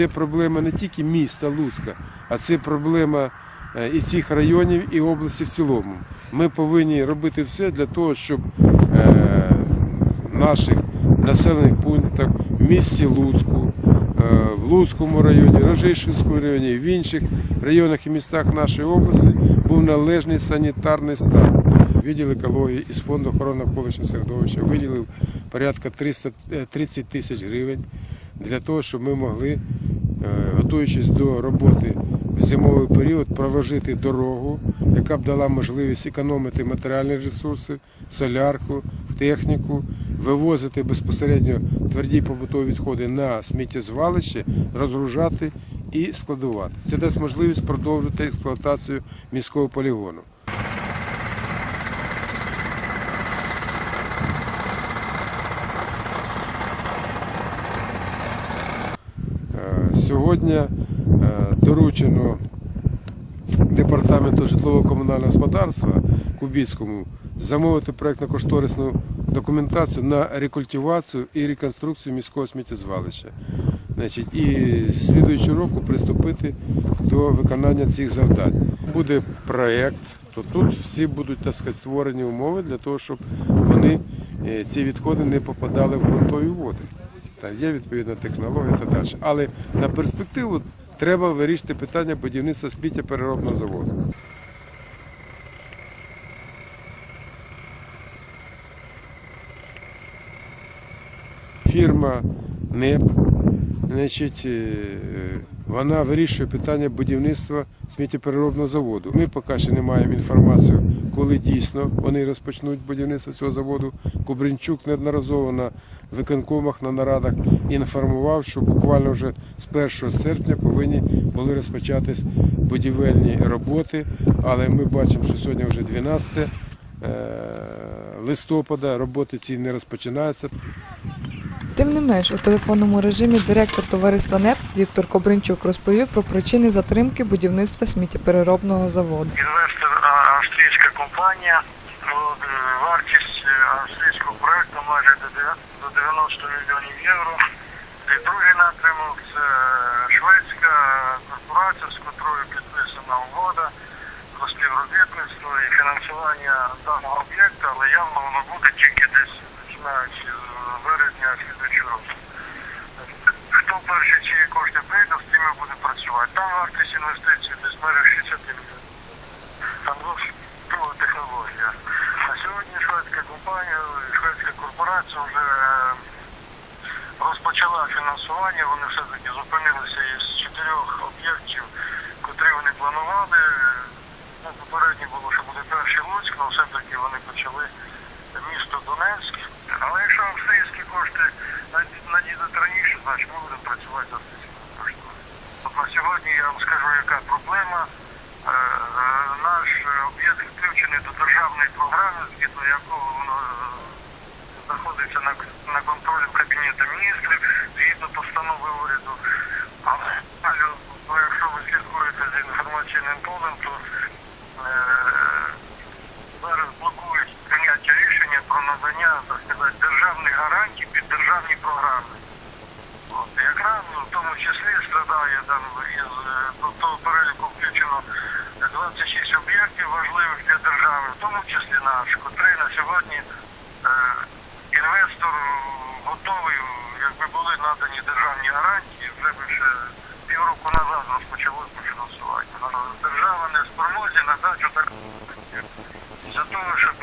Це проблема не тільки міста Луцька, а це проблема е, і цих районів, і області в цілому. Ми повинні робити все для того, щоб е, в наших населених пунктах в місті Луцьку, е, в Луцькому районі, Рожишинському районі, в інших районах і містах нашої області був належний санітарний стан. Відділ екології із фонду охорони навколишнього середовища виділив порядка 330 тисяч гривень для того, щоб ми могли, е, готуючись до роботи в зимовий період, проложити дорогу, яка б дала можливість економити матеріальні ресурси, солярку, техніку, вивозити безпосередньо тверді побутові відходи на сміттєзвалище, розгружати і складувати. Це дасть можливість продовжити експлуатацію міського полігону. Е, Сьогодні е, доручено департаменту житлово-комунального господарства Кубіцькому замовити проєктно-кошторисну документацію на рекультивацію і реконструкцію міського сміттєзвалища. І слідуючого року приступити до виконання цих завдань. Буде проєкт, то тут всі будуть так сказати, створені умови для того, щоб вони е, ці відходи не попадали в ґрунтові води. Та є відповідна технологія та далі. Але на перспективу треба вирішити питання будівництва сміттєпереробного заводу. Фірма НЕП, значить, е, вона вирішує питання будівництва сміттєпереробного заводу. Ми поки ще не маємо інформації, коли дійсно вони розпочнуть будівництво цього заводу. Кубринчук неодноразово на виконкомах, на нарадах інформував, що буквально вже з 1 серпня повинні були розпочатись будівельні роботи. Але ми бачимо, що сьогодні вже 12 е, листопада, роботи ці не розпочинаються. Тим не менш, у телефонному режимі директор товариства НЕП Віктор Кобринчук розповів про причини затримки будівництва сміттєпереробного заводу. Інвестор австрійська компанія. Е, Вартість е, австрійського проекту майже до до 90 мільйонів євро. І другий напрямок це шведська корпорація, з котрою підписана угода про співробітництво і фінансування даного об'єкта, але явно воно буде тільки десь починаючи з березня. Хто перші ці кошти прийде, з тими буде працювати. Там вартість інвестицій десь майже 60 мільйонів. Там зовсім друга технологія. А сьогодні шведська компанія, шведська корпорація вже е, розпочала фінансування. Вони все-таки зупинилися із чотирьох об'єктів, котрі вони планували. Ну, попередньо було, що буде перший Луцьк, але все-таки вони почали значить ми будемо працювати з австрійськими коштами. От на сьогодні я вам скажу, яка проблема. Е, е, Наш об'єкт включений до державної програми, згідно якого воно е, знаходиться на, на контролі Кабінету міністрів, згідно постанови уряду. Але якщо ви слідкуєте за інформаційним полем, то е, зараз блокують прийняття рішення про надання так сказати, державних гарантій під державні програми. От, якраз в тому числі страдає там із е, до того переліку включено 26 об'єктів важливих для держави, в тому числі наш, котрий на сьогодні е, інвестор готовий, якби були надані державні гарантії, вже би ще півроку назад розпочалось по фінансуванню. Ну, Держава не в спромозі надати так для того, щоб